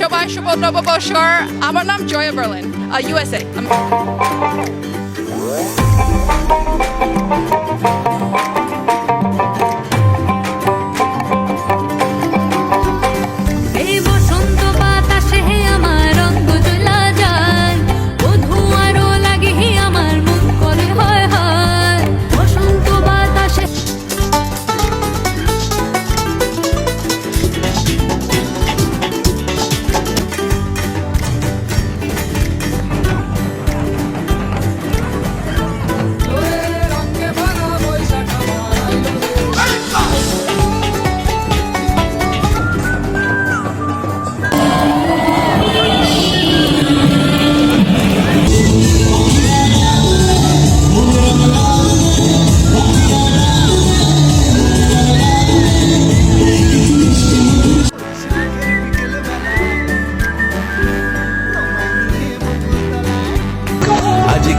সবাই শুভ নববর্ষর আমার নাম জয়া বার্লিন ইউএসএ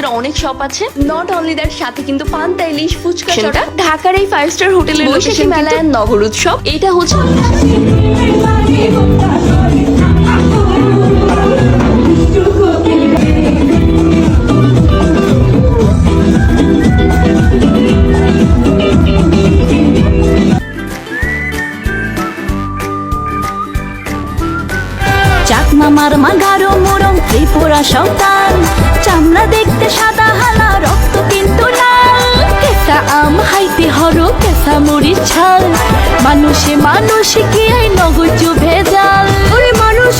এর অনেক শপ আছে। নট অনলি দ্যাট সাথে কিন্তু পান্তা ইলিশ ফুচকা চটা ঢাকার এই ফাইভ স্টার হোটেলের বৈশাখী মেলায় নগর উৎসব এটা হচ্ছে চাক মামার মাগারো নারী পোড়া সন্তান চামড়া দেখতে সাদা হালা রক্ত কিন্তু আম হাইতে হর কেসা মুড়ির ছাল। মানুষে মানুষ কি আই নগজ ভেজাল ওরে মানুষ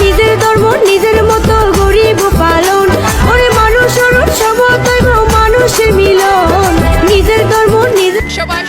নিজের ধর্ম নিজের মতো গরিব পালন। ওরে মানুষ অরণ সবতৈব মানুষে মিলন। নিজের ধর্ম নিজের সবাই